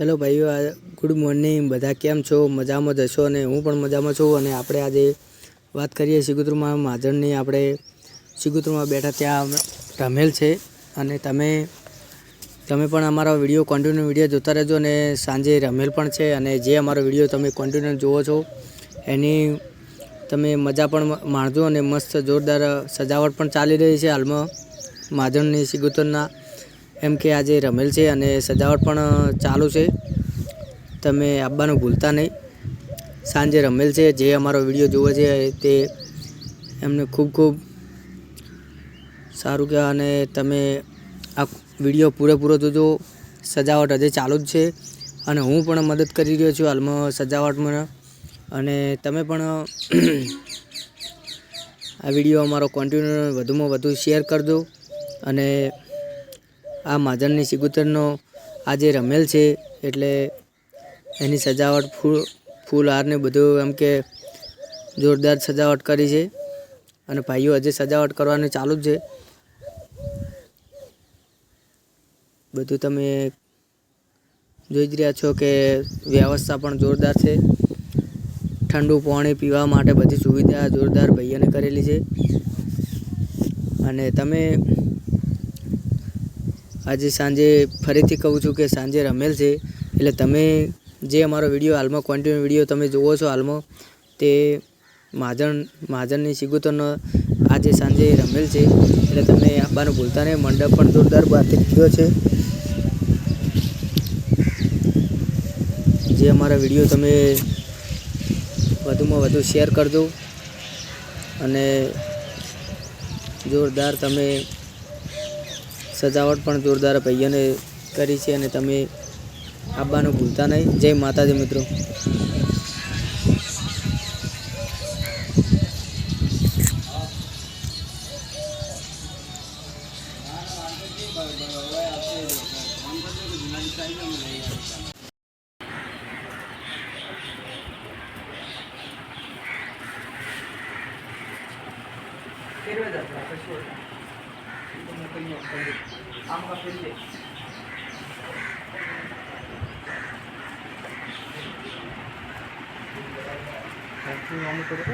Hello ભાઈઓ good morning. બધા કેમ છો? મજામાં જ હશો અને હું પણ મજામાં છું અને આપણે આજે વાત કરીએ સિગુતરમાં માજણની આપણે સિગુતરમાં બેઠા ત્યાં રમેલ છે અને તમે તમે પણ અમારો વીડિયો કોન્ટિન્યુ વીડિયો જોતા રહેજો અને સાંજે રમેલ પણ છે અને જે અમારો વીડિયો તમે કોન્ટિન્યુ જુઓ છો, એની તમે મજા પણ માણજો અને મસ્ત જોરદાર સજાવટ પણ ચાલી રહી છે હાલમાં માજણની સિગુતરના એમ કે આજે રમેલ છે અને સજાવટ પણ ચાલુ છે. તમે આવવાનું ભૂલતા નહીં. સાંજે રમેલ છે, જે અમારો વીડિયો જોવે છે તે એમને ખૂબ ખૂબ સારું કહેવાય અને તમે આ વીડિયો પૂરેપૂરો જોજો. સજાવટ હજી ચાલુ જ છે અને હું પણ મદદ કરી રહ્યો છું હાલમાં સજાવટમાં. અને તમે પણ આ વીડિયો અમારો કન્ટિન્યુ વધુમાં વધુ શેર કરજો અને આ માજનની સિગુતરનો આજે રમેલ છે, એટલે એની સજાવટ ફૂલ ફૂલ હારને બધું એમ કે જોરદાર સજાવટ કરી છે. અને ભાઈઓ હજી સજાવટ કરવાનું ચાલુ જ છે. બધું તમે જોઈ જ રહ્યા છો કે વ્યવસ્થા પણ જોરદાર છે. ઠંડુ પાણી પીવા માટે બધી સુવિધા જોરદાર ભાઈઓને કરેલી છે. અને તમે આજે સાંજે ફરીથી કહું છું કે સાંજે રમેલ છે. એટલે તમે જે અમારો વીડિયો હાલમાં કન્ટિન્યુ વીડિયો તમે જુઓ છો હાલમાં, તે મહાજન મહાજનની સિગુતરનો આજે સાંજે રમેલ છે. એટલે તમે આવવાનું ભૂલતા નહીં, મંડપ પણ જોરદાર બહારથી કીધો છે. જે અમારા વીડિયો તમે વધુમાં વધુ શેર કરજો. અને જોરદાર તમે સજાવટ પણ જોરદાર ભાઈઓને કરી છે અને તમે આવવાનું ભૂલતા નહીં. જય માતાજી મિત્રો. Первый. আমরা ফেললে আমি করব